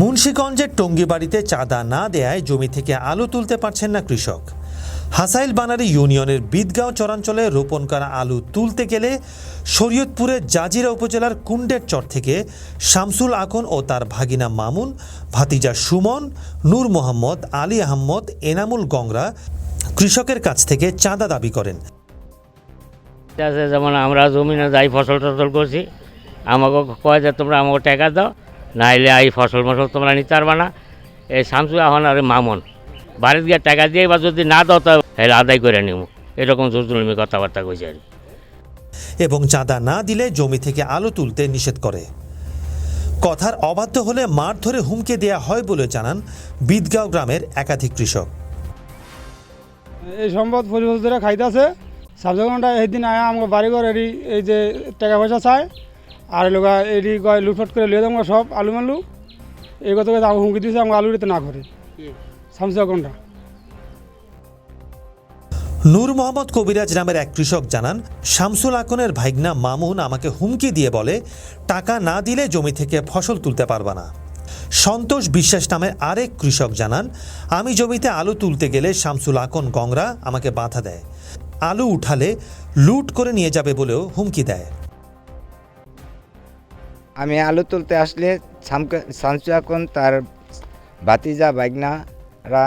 মুন্সীগঞ্জের টঙ্গিবাড়িতে চাঁদা না দেয়ায় জমি থেকে আলু তুলতে পারছেন না কৃষক। হাসাইল বানারি ইউনিয়নের বিদগাঁও চরাঞ্চলে রোপণ করা আলু তুলতে গেলে শরীয়তপুরের জাজিরা উপজেলার কুণ্ডের চর থেকে শামসুল আকন ও তার ভাগিনা মামুন, ভাতিজা সুমন, নূর মোহাম্মদ, আলী আহম্মদ, এনামুল গংরা কৃষকের কাছ থেকে চাঁদা দাবি করেন। আছে যেমন আমরা জমিনে যাই ফসল টসল করছি আমাকে কয় যে তোমরা আমাকে টাকা দাও নাইলে এই ফসল মসল তোমরা নিতে পারবা না। এই শামসু এখন আর মামন। বাড়িতে গিয়ে টাকা দিয়ে বা যদি না দাও তা হেলে আদায় করে নিব এরকম জুজুলমি কথাবার্তা কইছে আর এবং চাঁদা না দিলে জমি থেকে আলু তুলতে নিষেধ করে। কথার অবাধ্য হলে মার ধরে হুমকে দেয়া হয় বলে জানান বিদগাঁও গ্রামের একাধিক কৃষক। এই সম্পদ পরিবেশ ধরে খাইতেছে। সাবজেক্টটা এই দিন আয়া আমাকে বাড়ি ঘর এটি এই যে টাকা পয়সা চায় আর লোকা এটি গয় লুটফট করে লিয়ে দেবো সব আলু মালু এই কথা কথা আমাকে হুমকি দিয়েছে আমাকে আলু দিতে না করে। সামসা নূর মোহাম্মদ কবিরাজ নামের এক কৃষক জানান শামসুল আকনের ভাইগনা মামুন আমাকে হুমকি দিয়ে বলে টাকা না দিলে জমি থেকে ফসল তুলতে পারবা না। সন্তোষ বিশ্বাস নামের আরেক কৃষক জানান আমি জমিতে আলু তুলতে গেলে শামসুল আকন গংরা আমাকে বাধা দেয়। আলু উঠালে লুট করে নিয়ে যাবে বলেও হুমকি দেয়। আমি আলু তুলতে আসলে শামসু তার ভাতিজা বাইগনারা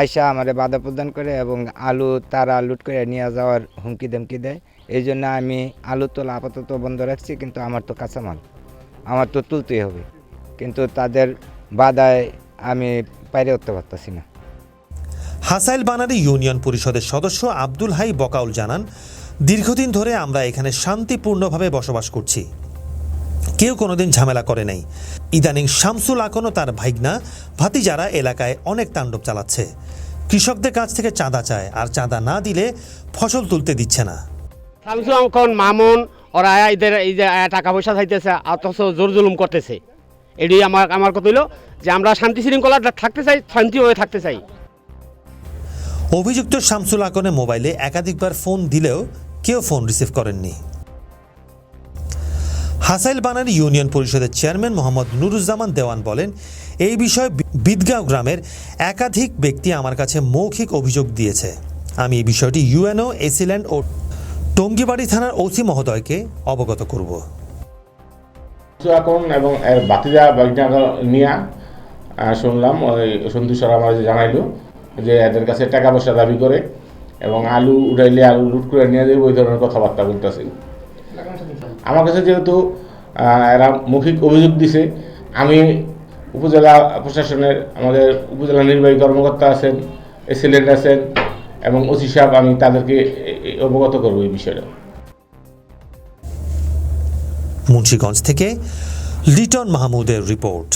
আয়সা আমারে বাধা প্রদান করে এবং আলু তারা লুট করে নিয়ে যাওয়ার হুমকি ধমকি দেয়। এই জন্য আমি আলু তোলা আপাতত বন্ধ রাখছি, কিন্তু আমার তো কাঁচামাল। আমার তো তুলতেই হবে। কিন্তু তাদের বাধায় আমি বাইরে উঠতে পারতেছি না। হাসাইল বানারি ইউনিয়ন পরিষদের সদস্য আব্দুল হাই বকাউল জানান, দীর্ঘদিন ধরে আমরা এখানে শান্তিপূর্ণভাবে বসবাস করছি। কেউ কোনোদিন ঝামেলা করে নাই। ইদানিং শামসুল আকনও তার ভাইগনা, ভাতিজারা এলাকায় অনেক তাণ্ডব চালাচ্ছে। কৃষকদের কাছ থেকে চাঁদা চায়, আর চাঁদা না দিলে ফসল তুলতে দিচ্ছে না। শামসু অঙ্কন মামুন, ওরা এদের এই যে টাকা পয়সা চাইতেছে, অথচ জোর জুলুম করতেছে। এটি আমার আমার কথা হইল যে আমরা শান্তি শৃঙ্খলা থাকতে চাই, শান্তি হয়ে থাকতে চাই। অভিযুক্ত শামসুল আকনের মোবাইলে একাধিকবার ফোন দিলেও কেউ ফোন রিসিভ করেননি। হাসাইল বানারি ইউনিয়ন পরিষদের চেয়ারম্যান মোহাম্মদ নুরুজ্জামান দেওয়ান বলেন, এই বিষয়ে বিদগাঁও গ্রামের একাধিক ব্যক্তি আমার কাছে মৌখিক অভিযোগ দিয়েছে। আমি এই বিষয়টি ইউএনও, এসিল্যান্ড ও টঙ্গিবাড়ি থানার ওসি মহোদয়কে অবগত করব। এবং বাতিজা বাগিনা নিয়া শুনলাম, ওই স্যার আমার জানাইলো। যে এদের কাছে টাকা পয়সা দাবি করে এবং আলু উঠাইলে আলু লুট করে নিয়ে যাবে ওই ধরনের কথাবার্তা বলতেছে। আমার কাছে যেহেতু এরা মৌখিক অভিযোগ দিছে, আমি উপজেলা প্রশাসনের, আমাদের উপজেলা নির্বাহী কর্মকর্তা আছেন এসিলেন্ট আছেন এবং ওসি সাহেব, আমি তাদেরকে অবগত করব এই বিষয়টা। মুন্সীগঞ্জ থেকে লিটন মাহমুদের রিপোর্ট।